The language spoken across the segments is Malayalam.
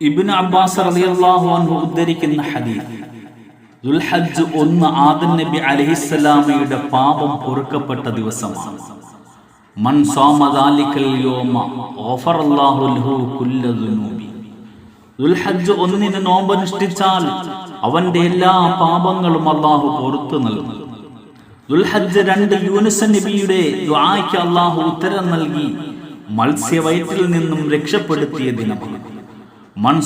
ഇബ്നു അബ്ബാസ് റളിയല്ലാഹു അൻഹു ഉദ്ധരിക്കുന്ന ഹദീസ്. ദുൽഹജ്ജ് ഒന്ന് ആദൻ നബി അലഹിസ്സലാമയുടെ പാപം പൊറുക്കപ്പെട്ട ദിവസമാണ്. മൻ അല്ലാഹു ലഹു ദുൽഹജ്ജ് നോമ്പനുഷ്ഠിച്ചാൽ അവന്റെ എല്ലാ പാപങ്ങളും അള്ളാഹു പുറത്തു നൽകും. ദുൽഹജ്ജ് രണ്ട് നബിയുടെ അള്ളാഹു ഉത്തരം നൽകി മത്സ്യവയറ്റിൽ നിന്നും രക്ഷപ്പെടുത്തിയ ദിനമാണ്. മൻ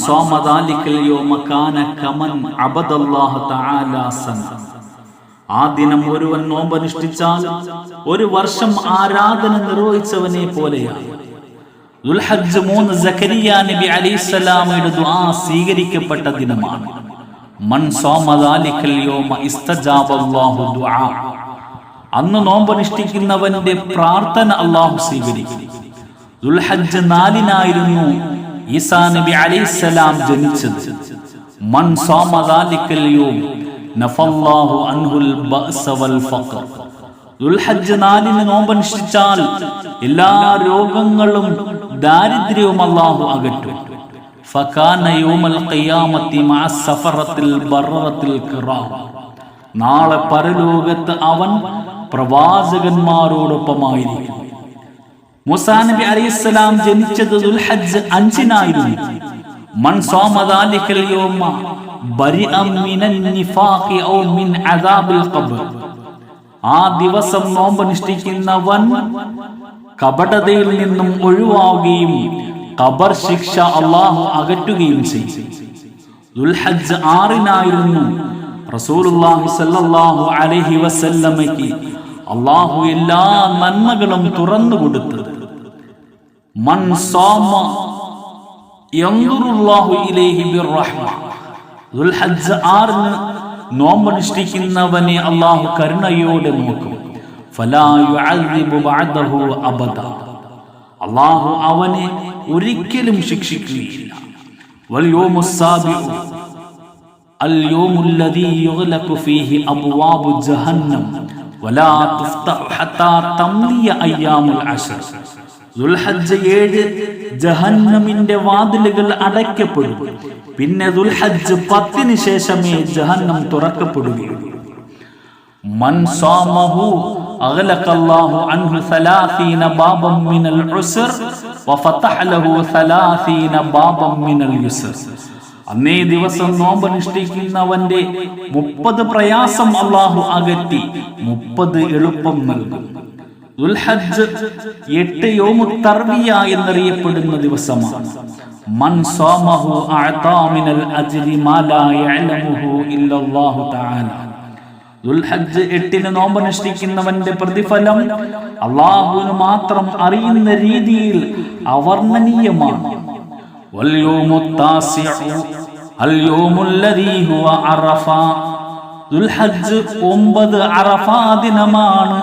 കമൻ അബദല്ലാഹു തആല സന ആ ദിനം ഒരുവൻ നോമ്പനുഷ്ഠിച്ചാൽ ഒരു വർഷം ആരാധന നിർവഹിച്ചവനെ പോലെയാണ്. ദുൽഹജ്ജ് സക്കരിയ നബി ദുആ സ്വീകരിക്കപ്പെട്ട ദിനമാണ്. മൻ ദുആ. അന്ന് നോമ്പനുഷ്ഠിക്കുന്നവന്റെ പ്രാർത്ഥന അള്ളാഹു സ്വീകരിക്കും. ദുൽഹജ്ജ് നാലിനായിരുന്നു ഈസാ നബി അലൈഹിസ്സലാം ജനിച്ചത്. മൻ നഫല്ലാഹു അൻഹുൽ ബഅസ വൽ ഫഖർ. നോമ്പനുഷ്ഠിച്ചാൽ എല്ലാ രോഗങ്ങളും ദാരിദ്ര്യവും അള്ളാഹു അകറ്റും. ഫകാന യൗമൽ ഖിയാമത്തി മഅ സഫറത്തിൽ കിറാം. നാളെ പരലോകത്ത് അവൻ പ്രവാചകന്മാരോടൊപ്പമായിരിക്കും. മുസാ നബി ജനിച്ചത് ദുൽഹജ്ജ് അഞ്ചിനായിരുന്നു. മൻ യൗമ ഔ മിൻ ആ ദിവസം നോമ്പനുഷ്ഠിക്കുന്നവൻ കപടതയിൽ നിന്നും ഒഴിവാവുകയും ഖബർ ശിക്ഷ അള്ളാഹു അകറ്റുകയും ചെയ്യും ദുൽഹജ്ജ് ആറിനായിരുന്നു റസൂലുള്ളാഹി അലൈഹി അള്ളാഹു എല്ലാ നന്മകളും തുറന്നു കൊടുത്തത് മൻ സാമ ഇലൈഹി ബിർറഹ്മ ദുൽഹജ്ജ് ആറിന് നോമ്പനുഷ്ഠിക്കുന്നവനെ അള്ളാഹു കരുണയോടെ നോക്കും. അള്ളാഹു അവനെ ഒരിക്കലും ശിക്ഷിക്കുകയില്ല. ജഹന്നം. വലാ തുഫ്തഹ ഹത്താ തംദിയ അയ്യാമുൽ അശർ. جهنم ولا تفتح حتى تمضي أيام العشر ദുൽഹജ്ജ് ഏഴ് ജഹന്നമിന്റെ വാതിലുകൾ അടയ്ക്കപ്പെടും പിന്നെ ദുൽഹജ്ജ് പത്തിന് ശേഷമേ ജഹന്നം തുറക്കപ്പെടുകയുള്ളൂ മൻ സാമഹു أغلق الله عنه ثلاثين بابا من العسر وفتح له ثلاثين بابا من اليسر അന്നേ ദിവസം നോമ്പനുഷ്ഠിക്കുന്നവന്റെ മുപ്പത് പ്രയാസം അള്ളാഹു അകറ്റി മുപ്പത് എളുപ്പം നൽകും ദുൽഹജ്ജ് എട്ട് യോമു തർബിയ എന്ന് അറിയപ്പെടുന്ന ദിവസമാണ്. മൻ സാമഹു അഅതാ മിനൽ അജ്രി മാ ലാ യഅലമുഹു ഇല്ലല്ലാഹു തആല. ദുൽഹജ്ജ് എട്ടിന് നോമ്പനുഷ്ഠിക്കുന്നവന്റെ പ്രതിഫലം അള്ളാഹുവിന് മാത്രം അറിയുന്ന രീതിയിൽ അവർണനീയമാണ്. ദുൽഹജ്ജ് ഒമ്പത് അറഫാ ദിനമാണ്.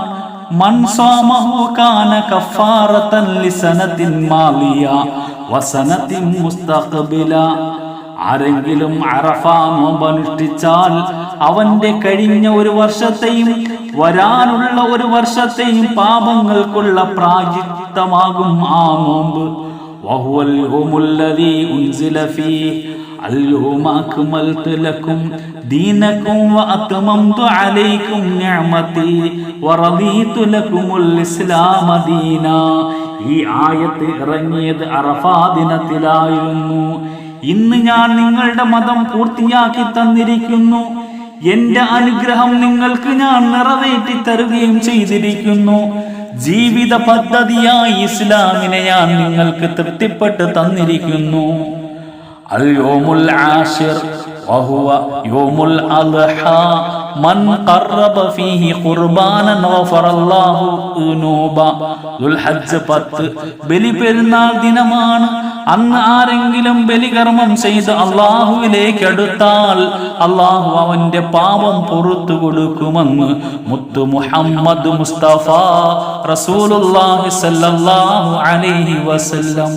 മൻ സാമഹു കാന കഫാറത്തൻ ലിസനത്തിൻ മാലിയ വസനത്തിൻ മുസ്തഖബില ആരെങ്കിലും അറഫ നോമ്പനുഷ്ഠിച്ചാൽ അവന്റെ കഴിഞ്ഞ ഒരു വർഷത്തെയും വരാനുള്ള ഒരു വർഷത്തെയും പാപങ്ങൾക്കുള്ള പ്രാജിത്തമാകും ആ നോമ്പ് وهو اليوم الذي أنزل فيه اليوم أكملت لكم دينكم وأتممت عليكم نعمتي ورضيت لكم الإسلام دينا ഈ ആയത്ത് ഇറങ്ങിയത് അറഫാ ദിനത്തിലായിരുന്നു ഇന്ന് ഞാൻ നിങ്ങളുടെ മതം പൂർത്തിയാക്കി തന്നിരിക്കുന്നു എന്റെ അനുഗ്രഹം നിങ്ങൾക്ക് ഞാൻ നിറവേറ്റി തരുകയും ചെയ്തിരിക്കുന്നു ജീവിത പദ്ധതിയായി ഇസ്ലാമിനെ ഞാൻ നിങ്ങൾക്ക് തൃപ്തിപ്പെട്ട് തന്നിരിക്കുന്നു അൽ യോമുൽ ആഷിർ وهو يوم الأضحى من قرب فيه قربانا غفر الله ذنوبا ദുൽഹജ്ജ് പത്ത് ബലി പെരുന്നാൾ ദിനമാണ് അന്ന് ആരെങ്കിലും ബലികർമ്മം ചെയ്ത് അള്ളാഹുവിലേക്ക് അടുത്താൽ അള്ളാഹു അവന്റെ പാപം പുറത്തു കൊടുക്കുമെന്ന് മുത്തു മുഹമ്മദ് മുസ്തഫ റസൂലുള്ളാഹി സല്ലല്ലാഹു അലൈഹി വസല്ലം